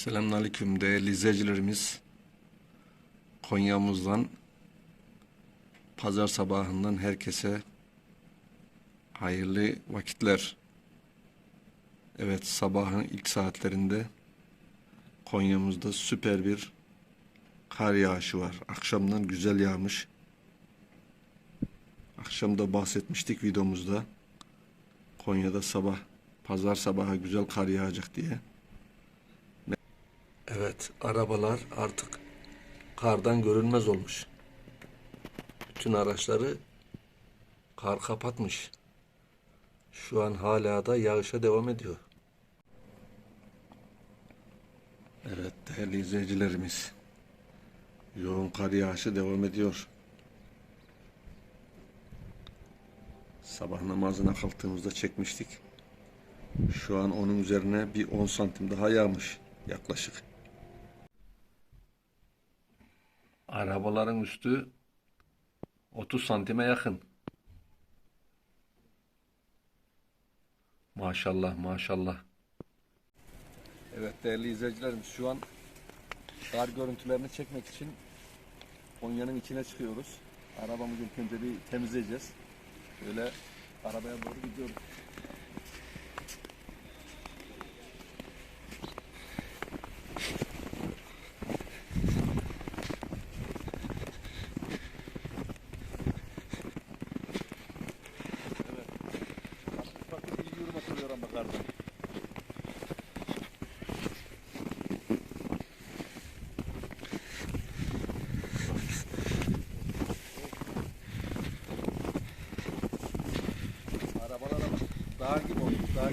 Selamünaleyküm değerli izleyicilerimiz. Konya'mızdan pazar sabahından herkese hayırlı vakitler. Evet sabahın ilk saatlerinde Konya'mızda süper bir kar yağışı var. Akşamdan güzel yağmış. Akşamda bahsetmiştik videomuzda. Konya'da sabah pazar sabahı güzel kar yağacak diye. Arabalar artık kardan görünmez olmuş. Bütün araçları kar kapatmış. Şu an hala da yağışa devam ediyor. Evet, değerli izleyicilerimiz. Yoğun kar yağışı devam ediyor. Sabah namazına kalktığımızda çekmiştik. Şu an onun üzerine bir 10 santim daha yağmış yaklaşık. Arabaların üstü 30 santime yakın. Maşallah maşallah. Evet değerli izleyicilerimiz şu an kar görüntülerini çekmek için Konya'nın içine çıkıyoruz. Arabamızı ilk önce bir temizleyeceğiz. Böyle arabaya doğru gidiyoruz. Hafif hafif iyi yürüme sürüyor ama kardan. Arabalara bak. Dağ Hı?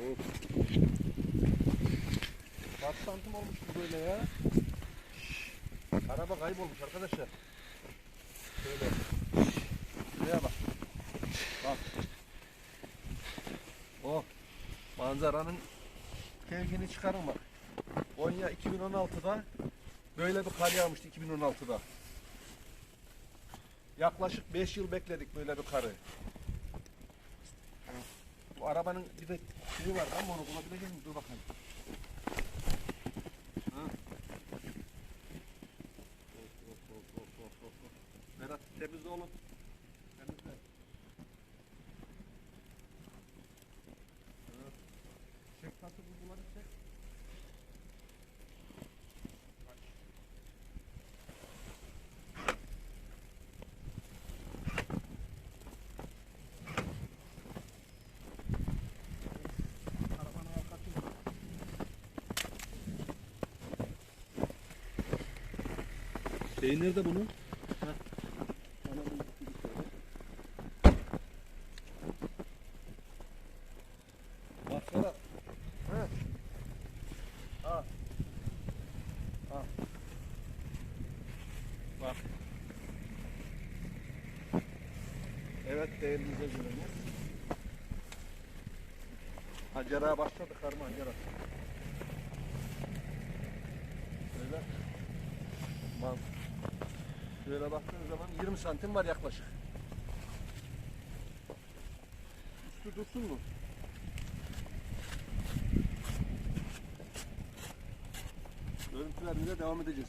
Of. Kaç santim olmuş bu böyle ya? Araba kaybolmuş arkadaşlar. Şöyle. Şuraya bak. Bak. O manzaranın keyfini çıkarın bak. Konya 2016'da böyle bir kar yağmıştı 2016'da. Yaklaşık 5 yıl bekledik böyle bir karı. Bu arabanın bir de şeyi var ama onu bulabilecek miyim? Dur bakalım. Ha. Berat temizle oğlum. Temizle. Ha. Çek tatlı bulguları çek. Kaç. Arabanın arkasında. Şeyi nerede bunun? Baksana. Evet değerli izleyicilerimiz. Hacer'a başladık Harman Hacer'a. Böyle. Man. Şöyle baktığınız zaman 20 santim var yaklaşık. Üstü dursun mu? Görüntülerine devam edeceğiz.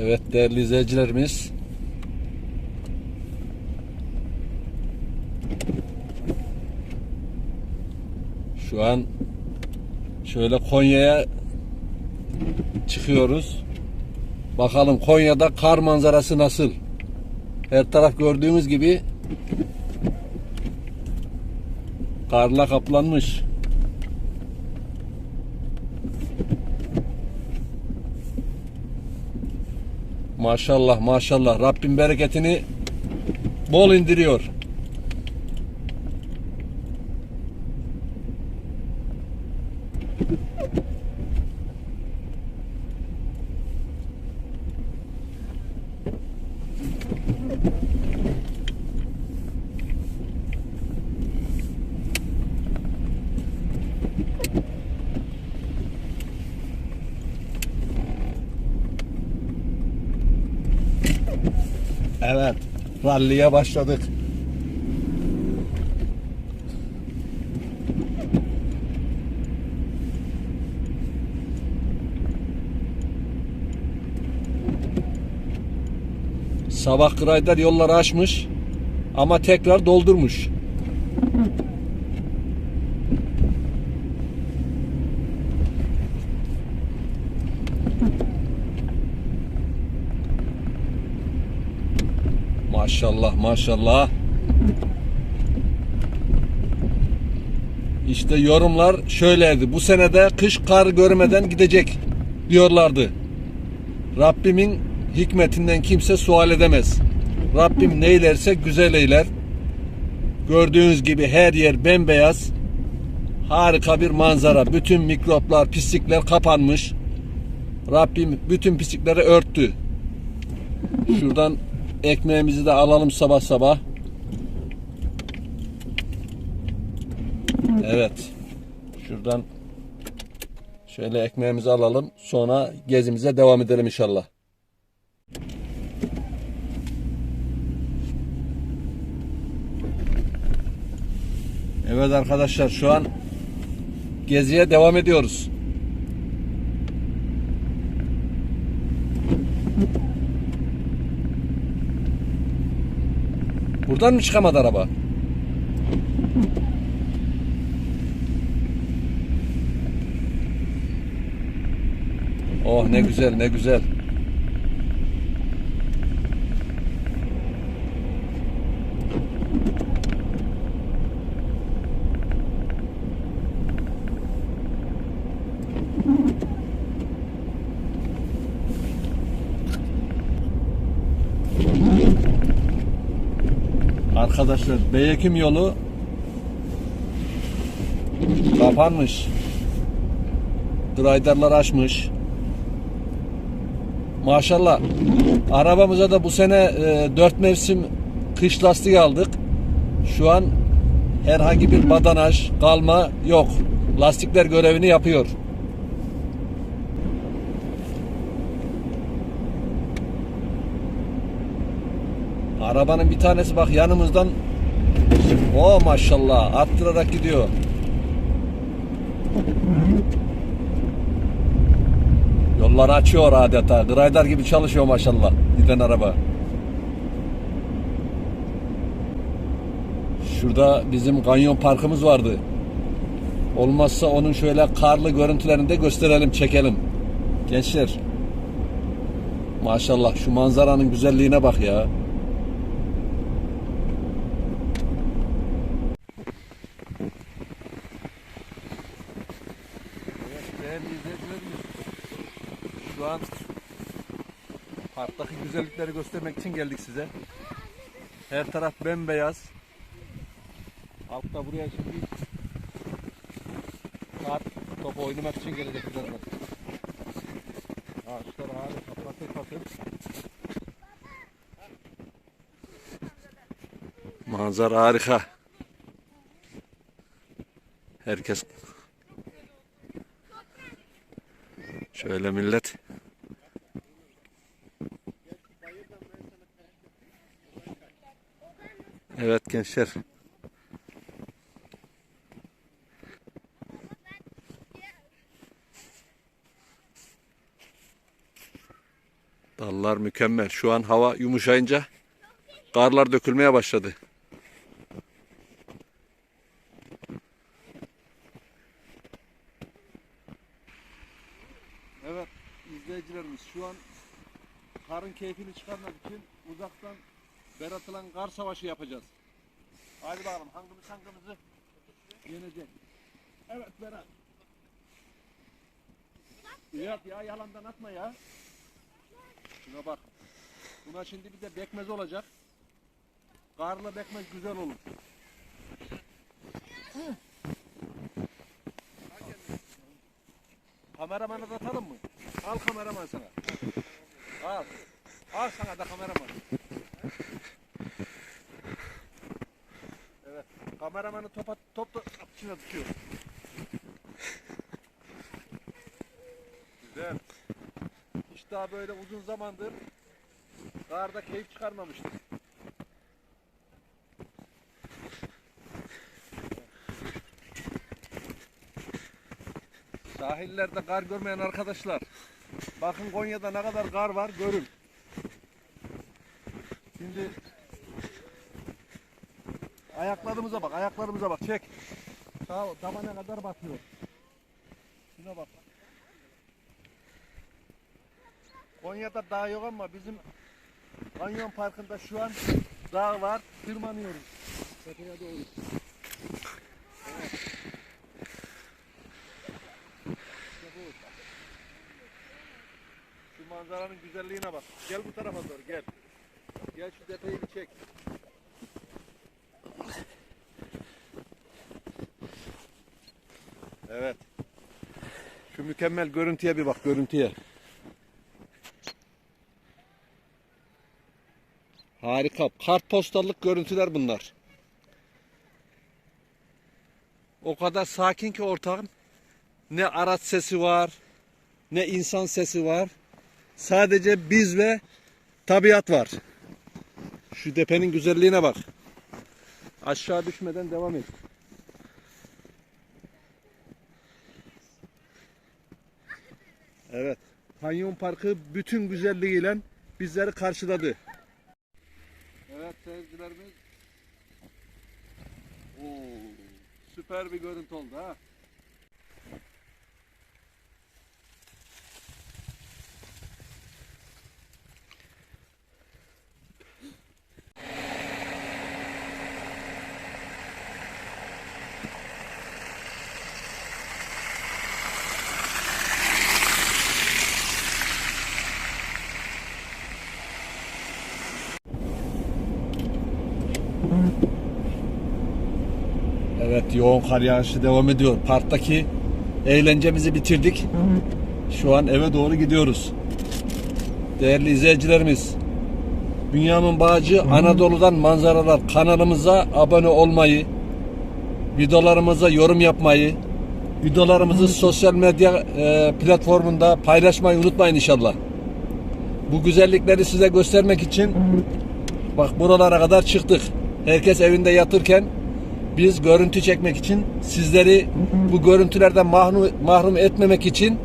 Evet değerli izleyicilerimiz. Şu an şöyle Konya'ya çıkıyoruz. Bakalım Konya'da kar manzarası nasıl? Her taraf gördüğümüz gibi karla kaplanmış. Maşallah maşallah Rabbim bereketini bol indiriyor. Ralliye başladık. Sabah Grader yolları açmış ama tekrar doldurmuş. Maşallah maşallah. İşte yorumlar şöyleydi. Bu senede kış kar görmeden gidecek diyorlardı. Rabbimin hikmetinden kimse sual edemez. Rabbim neylerse güzel eyler. Gördüğünüz gibi her yer bembeyaz. Harika bir manzara. Bütün mikroplar, pislikler kapanmış. Rabbim bütün pislikleri örttü. Şuradan ekmeğimizi de alalım sabah sabah. Evet. Şuradan şöyle ekmeğimizi alalım. Sonra gezimize devam edelim inşallah. Evet arkadaşlar şu an geziye devam ediyoruz. Buradan mı çıkamadı araba? Oh ne güzel ne güzel. Arkadaşlar Beyekim yolu kapanmış. Griderlar açmış. Maşallah. Arabamıza da bu sene e, 4 mevsim kış lastiği aldık. Şu an herhangi bir badanaj, kalma yok. Lastikler görevini yapıyor. Arabanın bir tanesi bak yanımızdan o maşallah attırarak gidiyor. Yolları açıyor adeta. Grider gibi çalışıyor maşallah. Giden araba. Şurada bizim kanyon parkımız vardı. Olmazsa onun şöyle karlı görüntülerini de gösterelim, çekelim. Gençler. Maşallah şu manzaranın güzelliğine bak ya. Şu an parktaki güzellikleri göstermek için geldik size. Her taraf bembeyaz. Altta buraya şimdi kar topu oynamak için gelecek birazdan. Ağaçlar harika patır patır. Manzara harika. Herkes Şöyle millet. Evet gençler. Dallar mükemmel. Şu an hava yumuşayınca karlar dökülmeye başladı. Evet izleyicilerimiz şu an karın keyfini çıkarmak için uzaktan Berat'la kar savaşı yapacağız. Hadi bakalım hangimiz hangimizi yenecek. Evet Berat. Yok ya yalandan atma ya. Şuna bak. Buna şimdi bir de bekmez olacak. Karlı bekmez güzel olur. Kameramanı da atalım mı? Al kameraman sana. Al. Al sana da kameraman. Evet. Kameramanı topa top da içine tutuyor. Güzel. Hiç daha böyle uzun zamandır karda keyif çıkarmamıştık. Sahillerde kar görmeyen arkadaşlar. Bakın Konya'da ne kadar kar var görün. Şimdi ayaklarımıza bak, ayaklarımıza bak. Çek. Sağ ol, damana kadar batıyor. Şuna bak. Konya'da dağ yok ama bizim Kanyon Parkı'nda şu an dağ var. Tırmanıyoruz. Tepeye doğru. Bu. Şu manzaranın güzelliğine bak. Gel bu tarafa doğru gel. Gel şu detayı bir çek. Evet. Şu mükemmel görüntüye bir bak görüntüye. Harika. Kartpostallık görüntüler bunlar. O kadar sakin ki ortam. Ne araç sesi var, ne insan sesi var. Sadece biz ve tabiat var. Şu tepenin güzelliğine bak. Aşağı düşmeden devam et. Evet. Kanyon Parkı bütün güzelliğiyle bizleri karşıladı. Evet seyircilerimiz. Oo, süper bir görüntü oldu ha. Evet yoğun kar yağışı devam ediyor. Parktaki eğlencemizi bitirdik. Şu an eve doğru gidiyoruz. Değerli izleyicilerimiz, Bünyamin Bağcı Anadolu'dan manzaralar kanalımıza abone olmayı, videolarımıza yorum yapmayı, videolarımızı sosyal medya e, platformunda paylaşmayı unutmayın inşallah. Bu güzellikleri size göstermek için bak buralara kadar çıktık. Herkes evinde yatırken biz görüntü çekmek için sizleri bu görüntülerden mahrum, mahrum etmemek için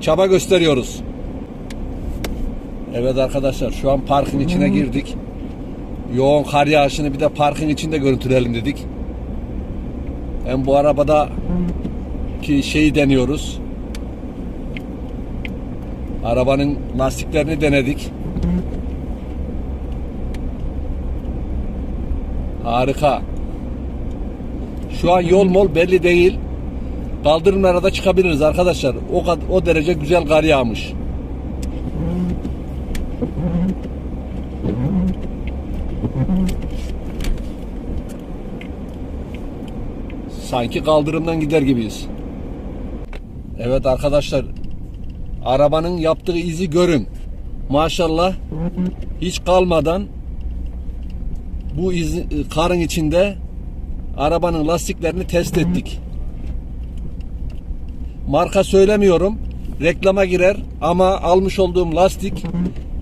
çaba gösteriyoruz. Evet arkadaşlar şu an parkın içine girdik. Yoğun kar yağışını bir de parkın içinde görüntüleyelim dedik. Hem bu arabada ki şeyi deniyoruz. Arabanın lastiklerini denedik. Harika. Şu an yol mol belli değil. Kaldırımlara da çıkabiliriz arkadaşlar. O kad- o derece güzel kar yağmış. Sanki kaldırımdan gider gibiyiz. Evet arkadaşlar. Arabanın yaptığı izi görün. Maşallah hiç kalmadan bu iz, karın içinde Arabanın lastiklerini test ettik. Marka söylemiyorum. Reklama girer ama almış olduğum lastik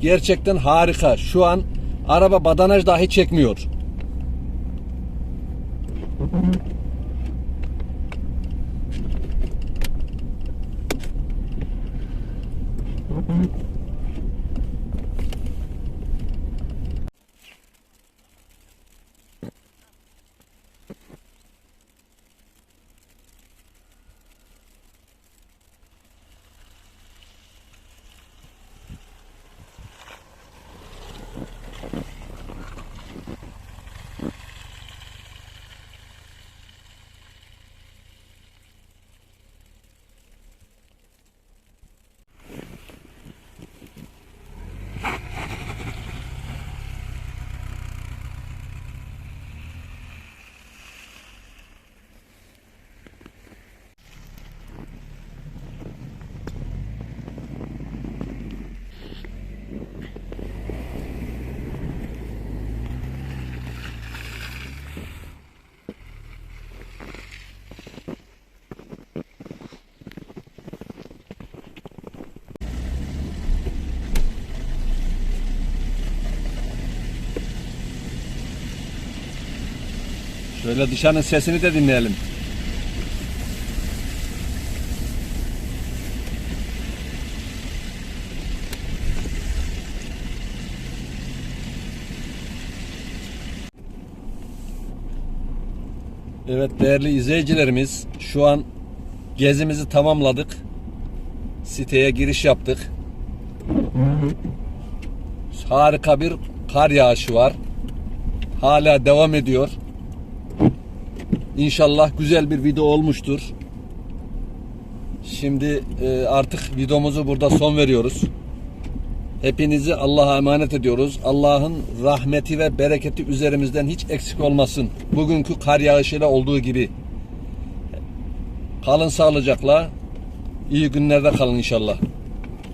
gerçekten harika. Şu an araba badanaj dahi çekmiyor. Mm-hmm. Şöyle dışarının sesini de dinleyelim. Evet değerli izleyicilerimiz şu an gezimizi tamamladık. Siteye giriş yaptık. Harika bir kar yağışı var. Hala devam ediyor. İnşallah güzel bir video olmuştur. Şimdi e, artık videomuzu burada son veriyoruz. Hepinizi Allah'a emanet ediyoruz. Allah'ın rahmeti ve bereketi üzerimizden hiç eksik olmasın. Bugünkü kar yağışıyla olduğu gibi. Kalın sağlıcakla. İyi günlerde kalın inşallah.